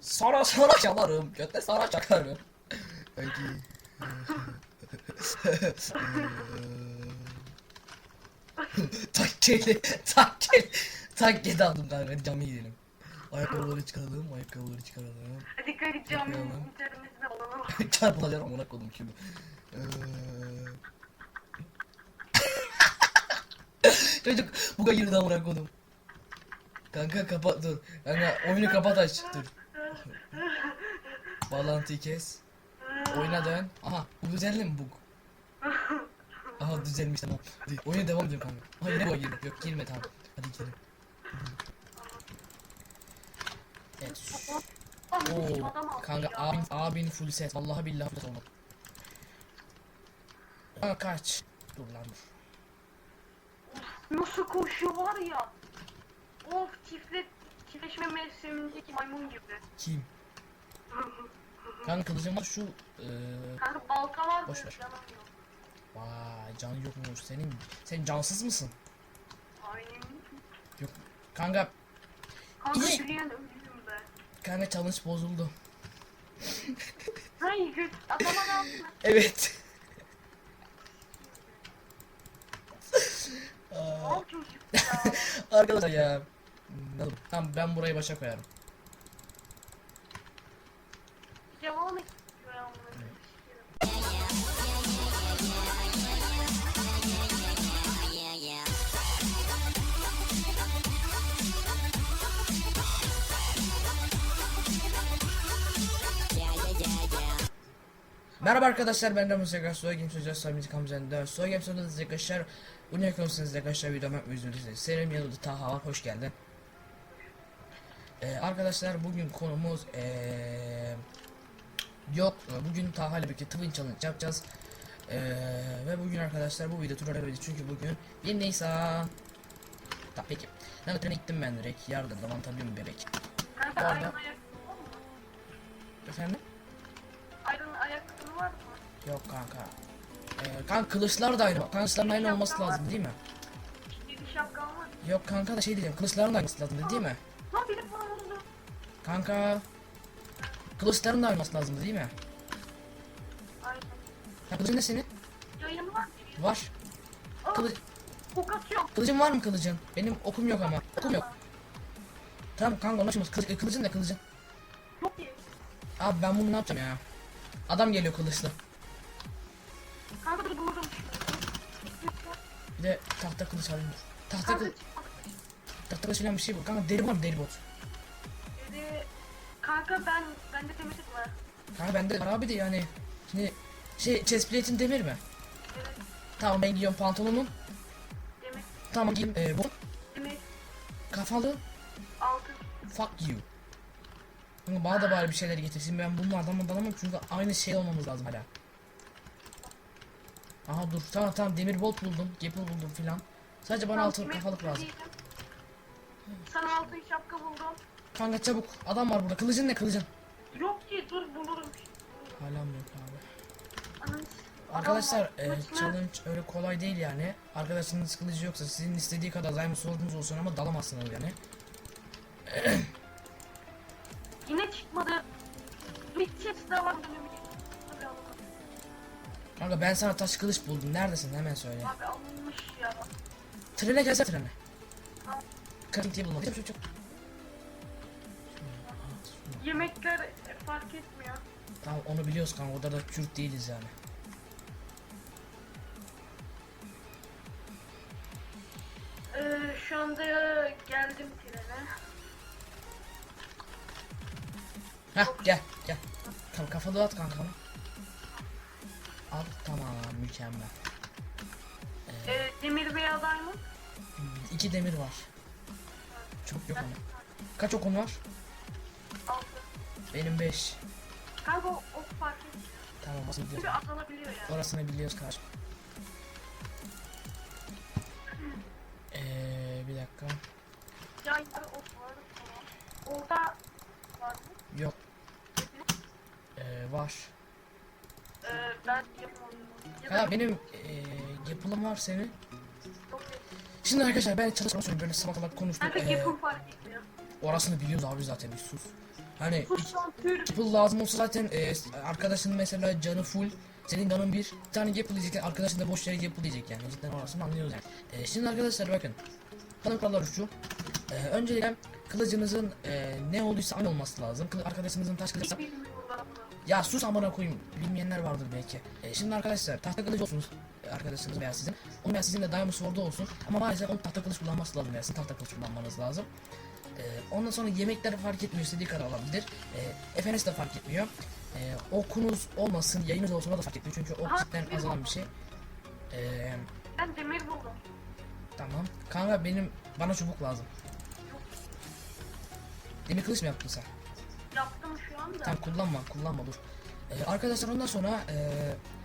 Sonra Sonra çalarım. Götte sonra çakarım. Peki. Takkeli. Takkeli. Takkeli aldım kanka. Hadi camiye gidelim. Ayakkabıları çıkaralım. Ayakkabıları çıkaralım. hadi caminin Yapıyorum. internetine olalım. Çarpılacağım amına koydum şimdi. Eee. Çocuk bu kadar girdi amına koydum. Kanka kapat dur. Kanka oyunu kapat aç dur. Bağlantıyı kes. Oyuna dön. Aha bu düzeldi mi bug? Aha düzelmiş tamam. Hadi, oyuna devam ediyorum kanka. Aha yine bu girdi. Yok girme tamam. Hadi girelim. Evet. Oo, kanka abin, abin full set. Vallahi billahi full set oldu. Aa, kaç. Dur lan dur. Nasıl koşuyor var ya. Of çiftlet çiftleşme mevsimindeki maymun gibi. Kim? Kanka kılıcım var şu. Eee Kanka balta var Boş da ver. canım yok. vay can yokmuş. Senin sen cansız mısın? Aynen. Yok. Kanka Kanka İyi. yürüyen ölüyüm be. kanka challenge bozuldu. Hayır göt ne yaptın? Evet. Al çocuk ya. Arkadaşlar ya. Oldu? Tamam ben burayı başa koyarım. Devam et. Merhaba arkadaşlar ben Ramuz Yakar Soy Games Hoca Sabit Kamzen'de Soy Games Hoca arkadaşlar Bu ne konuşsanız arkadaşlar videomu yapmayı üzülürsünüz Senin yanında Taha var hoş geldin ee, Arkadaşlar bugün konumuz ee, Yok bugün Taha ile birlikte Twin Challenge yapacağız ee, Ve bugün arkadaşlar bu video tur arayabiliriz çünkü bugün 1 Nisan Tamam peki Ben trene gittim ben direkt yardım zaman tabii mi bebek Kanka mı? Efendim Ayrın ayakkabı var mı? Yok kanka ee, Kanka kılıçlar da aynı Kılıçların aynı olması lazım değil mi? Bir şapkan var. Yok kanka da şey diyeceğim kılıçların da aynısı lazım değil mi? Kanka kılıçların da aynısı lazım değil mi? Aynen. Ha, kılıcın ne senin? Yayın var? Var. Aa, Kılıç, ok atıyorum. kılıcın var mı kılıcın? Benim okum yok ama. Okum yok. Tamam kanka anlaşılmaz. Kılıç, kılıcın ne kılıcın? Çok iyi. Abi ben bunu ne yapacağım ya? Adam geliyor kılıçlı. Kanka dur buldum. Bir de tahta kılıç alayım dur. Tahta kılıç, tahta kılıç falan bir şey bu. Kanka deri var mı deri bot? Kanka ben bende temizlik var. Kanka bende var abi de yani. Şimdi şey chestplate'in demir mi? Evet. Tamam ben giyiyorum pantolonun. Demir. Tamam giyeyim e, bu. Demir. Kafalı. Altın. Fuck you. Kanka bana da bari bir şeyler getirsin. Ben bunlardan dalamam çünkü aynı şey olmamız lazım hala. Aha dur tamam tamam demir bolt buldum. Gapple buldum filan. Sadece bana altın demir kafalık lazım. Sana altın şapka buldum. Kanka çabuk adam var burada. Kılıcın ne kılıcın? Yok ki dur bulurum. Hala mı yok abi? Anam. Arkadaşlar e, challenge öyle kolay değil yani. Arkadaşınız kılıcı yoksa sizin istediği kadar daima sorunuz olsun ama dalamazsınız yani. Yine çıkmadı. Bir chest daha var. Kanka ben sana taş kılıç buldum. Neredesin hemen söyle. Abi alınmış ya. Trene gelsene trene. Tamam. Kırıntıya bulma. Çabuk çabuk çabuk. Yemekler fark etmiyor. Tamam onu biliyoruz kanka. Orada da Kürt değiliz yani. Ee, şu anda geldim trene. Heh gel gel. Tamam kafalı at kanka. Al tamam mükemmel. Ee, demir veya diamond. Hmm, İki demir var. Çok yok ama. Kaç okun var? Altı. Benim 5. Kanka o ok fark etmiyor. Tamam Çünkü biliyoruz. azalabiliyor yani. Orasını biliyoruz kardeşim. Eee bir dakika. Yayda ok var. Tamam. Orada var mı? Yok. Eee var. Ee, ben yapamadım. Ya Ha benim eee yapılım var senin. Şimdi arkadaşlar ben çalışma söylüyorum böyle salak salak konuştum. Kanka Eee, yapım fark etmiyor. Orasını biliyoruz abi zaten bir sus. Hani. Gapple lazım olsa zaten e, arkadaşının mesela canı full. Senin canın bir. Bir tane Gapple diyecek. Arkadaşın da boş yere Gapple diyecek yani. Cidden orasını anlıyoruz yani. E, şimdi arkadaşlar bakın. Kanın kuralları şu. E, öncelikle kılıcınızın e, ne olduysa aynı olması lazım. Kılı- Arkadaşınızın taş kılıcı ya sus amına koyayım. Bilmeyenler vardır belki. E, şimdi arkadaşlar tahta kılıç olsun e, arkadaşınız veya sizin. Onun veya sizin de Diamond Sword'u olsun. Ama maalesef onun tahta kılıç kullanması lazım. Yani sizin tahta kılıç kullanmanız lazım. E, ondan sonra yemekler fark etmiyor. istediği kadar alabilir. E, FNS de fark etmiyor. E, okunuz olmasın, yayınız olsun o da fark etmiyor. Çünkü ok cidden bir azalan bir şey. E, Ben demir buldum. tamam. Kanka benim bana çubuk lazım. Demir kılıç mı yaptın sen? Yaptım şu anda. Tamam kullanma kullanma dur. Ee, arkadaşlar ondan sonra e,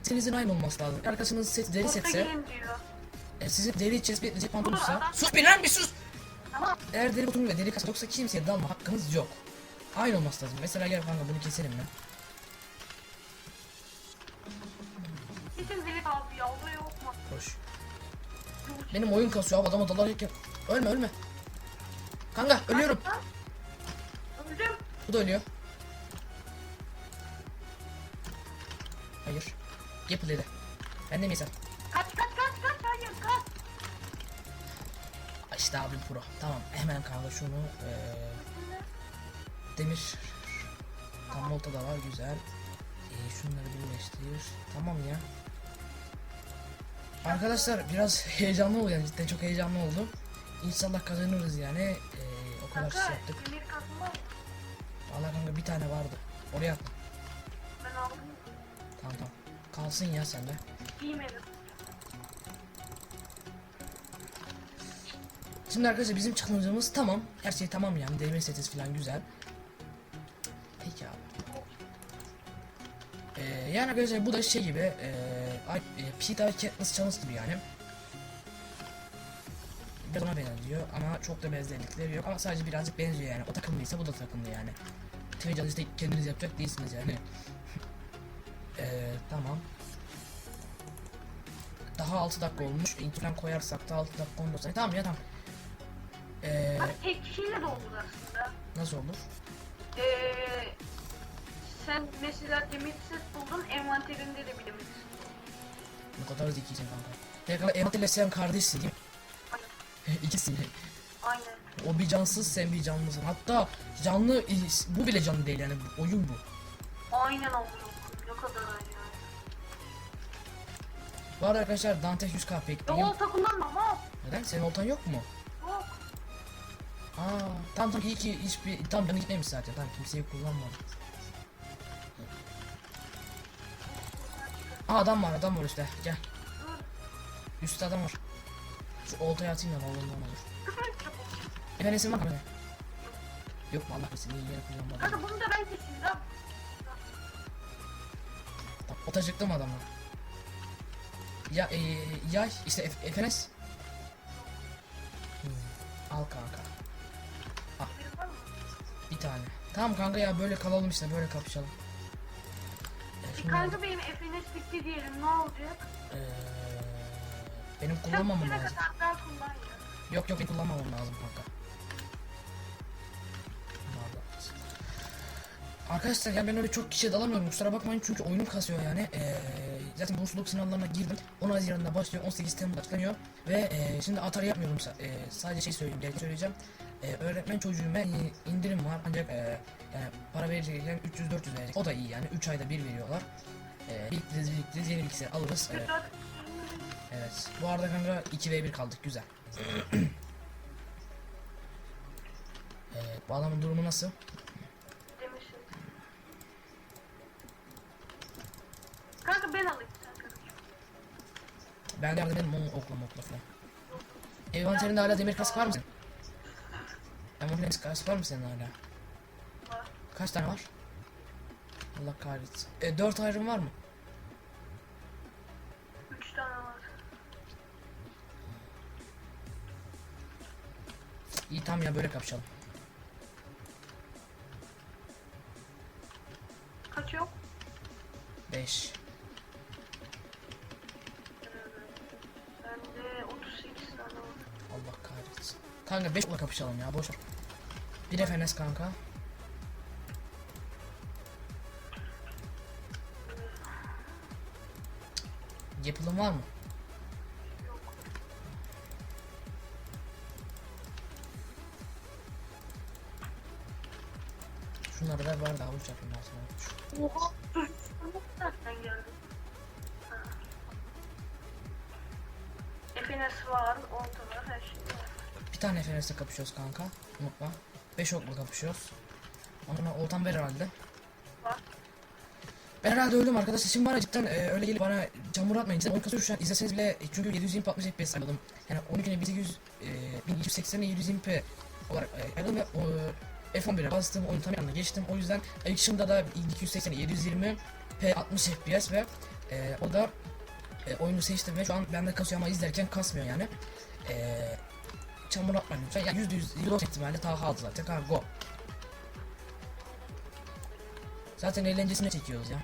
seninizin aynı olması lazım. Arkadaşınız set, deri Orta setse, gelin diyor. e, sizin deri chestplate, cep Dur, pantolonsa Sus bir lan bir sus! Eğer deri botum ve deri kasa yoksa kimseye dalma hakkınız yok. Aynı olması lazım. Mesela gel kanka bunu keselim mi? Kesin deli abi ya. O da yok mu? Koş. Benim oyun kasıyor abi adama dalarken. Ölme ölme. Kanka ölüyorum. Öldüm. Bu da ölüyor. Hayır. Yapıl dedi. Ben de miysem? Kaç Abim pro. Tamam hemen kanka şunu eee demir tam ortada var güzel. Ee, şunları birleştir. Tamam ya. Arkadaşlar biraz heyecanlı oldu yani cidden çok heyecanlı oldu. İnşallah kazanırız yani. Ee, o kadar şey Kanka yaptık. var mı? Valla kanka bir tane vardı. Oraya at. Ben aldım. Tamam tamam. Kalsın ya sende. Giymedim. Şimdi arkadaşlar bizim challenge tamam. Her şey tamam yani. Değme setiz falan güzel. Peki abi. Ee, yani arkadaşlar bu da şey gibi ee, e, Pete ve Katniss challenge gibi yani. Biraz ona benziyor ama çok da benzerlikleri yok ama sadece birazcık benziyor yani. O takımlıysa bu da takımlı yani. Twitch işte kendiniz yapacak değilsiniz yani. ee, tamam. Daha 6 dakika olmuş. İnternet koyarsak da 6 dakika 14 saniye. Tamam ya tamam. Ee, Bak tek kişiyle de olur aslında. nasıl olur? Ee, sen mesela demir set buldun envanterinde de bir demir set buldun. Ne kadar zekisin kanka. Ne kadar Emre sen kardeşsin değil mi? Aynen. İkisi. Aynen. O bir cansız sen bir canlısın. Hatta canlı bu bile canlı değil yani bu- oyun bu. Aynen koyayım. Ne kadar aynı. Bu arada arkadaşlar Dante 100k Ya bekleyeyim. olta kullanma ama. Neden? Senin oltan yok mu? Aa, tamam tamam iyi ki hiçbir tam canı gitmemiş zaten. Tamam kimseyi kullanmadı. Aa adam var adam var üstte. Gel. Üstte adam var. Şu oltayı atayım da oğlundan olur. Çabuk. Efendim var mı? Yok mu Allah kesin iyi yere kullanmadım. Kanka bunu da ben keseyim lan. Tamam, ota çıktım adamı. Ya e, yay işte FNS. Hmm, al kanka. Bir tane. Tamam kanka ya böyle kalalım işte böyle kapışalım. E, kanka benim FNS bitti diyelim ne olacak? e, benim kullanmamam lazım. daha kullan. Yok yok benim kullanmamam lazım kanka. Arkadaşlar ya ben öyle çok kişiye dalamıyorum kusura bakmayın çünkü oyunum kasıyor yani. Ee, zaten bursluluk sınavlarına girdim. 10 Haziran'da başlıyor 18 Temmuz'da açıklanıyor. Ve e, şimdi atar yapmıyorum e, sadece şey söyleyeyim gerçi söyleyeceğim. E, öğretmen çocuğuma indirim var ancak e, yani para verecekken 300-400 verecek. O da iyi yani 3 ayda bir veriyorlar. E, biriktiririz biriktiririz yeni bilgisayar alırız. E. Evet. Bu arada kanka 2v1 kaldık güzel. evet, bu adamın durumu nasıl? Demir set. Kanka ben alayım sen kanka. Ben de yardım edeyim onun okla mokla falan. Envanterinde hala demir kask var mı senin? Demir kask var mı senin hala? Kaç tane var? Allah kahretsin. E, 4 ayrım var mı? Üç tane var. İyi tamam ya böyle kapışalım. Kaç yok? 5. Bende 38 tane var. Allah kahretsin. Kanka 5 okla kapışalım ya boş ver. Bir FNS kanka. Yapılım var mı? Yok. Şunları da var da avuç yapayım ben sana. Oha. Var, her şey var. Bir tane FNS'le kapışıyoruz kanka. Unutma. 5 okla kapışıyoruz. Ondan oltam ver herhalde. Var. Ben herhalde öldüm arkadaşlar. Şimdi bana cidden e, öyle gelip bana çamur atmayın. Cidden 10 kasıyor şu an izleseniz bile e, çünkü 720 60 FPS ayarladım. Yani 12'ne 1800 e, 1280'e 720p olarak e, ayarladım ve e, F11'e bastım. Oyun tam yanına geçtim. O yüzden Action'da da 280'e 720 p 60 FPS ve e, o da e, oyunu seçtim ve şu an bende kasıyor ama izlerken kasmıyor yani. E, çamur atmayın lütfen. Yani %100 %90 ihtimalle Taha aldı zaten. Kanka go. Zaten eğlencesine çekiyoruz ya.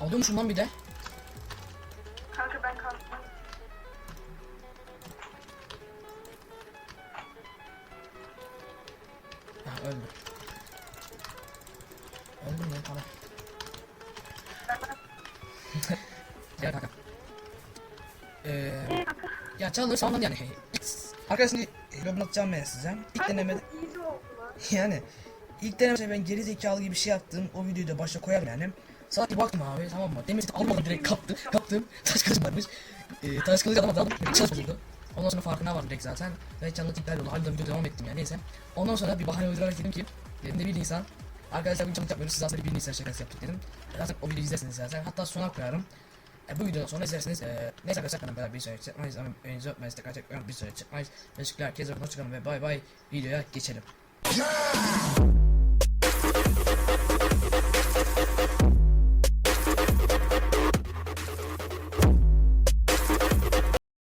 Alıyormuşum lan bir de. Ya çalır sandım yani. Arkadaşlar Robin atacağım ben size. İlk deneme Kanka bu easy oldu lan. yani ilk denemede ben geri zekalı gibi bir şey yaptım. O videoyu da başa koyarım yani. Saat bir baktım abi tamam mı? Demir almadım direkt kaptım. Kaptım. Taş kılıcım varmış. Ee, taş kılıcı adama daldım. Çalışmıyordu. Ondan sonra farkına vardım direkt zaten. Ve canlı iptal oldu. Harbiden video devam ettim yani neyse. Ondan sonra bir bahane uydurarak dedim ki benim de bir Nisan. Arkadaşlar bu canlı yapmıyoruz. Siz aslında bir Nisan şakası yaptık dedim. Zaten o videoyu izlersiniz zaten. Hatta sona koyarım. E, bu videodan sonra izlersiniz. E, neyse arkadaşlar kanalıma kadar bir sonraki çıkmayız. Ama önünüzü öpmeyiz. Tekrar tekrar bir sonraki çıkmayız. Teşekkürler. Herkese hoşçakalın ve bay bay. Videoya geçelim.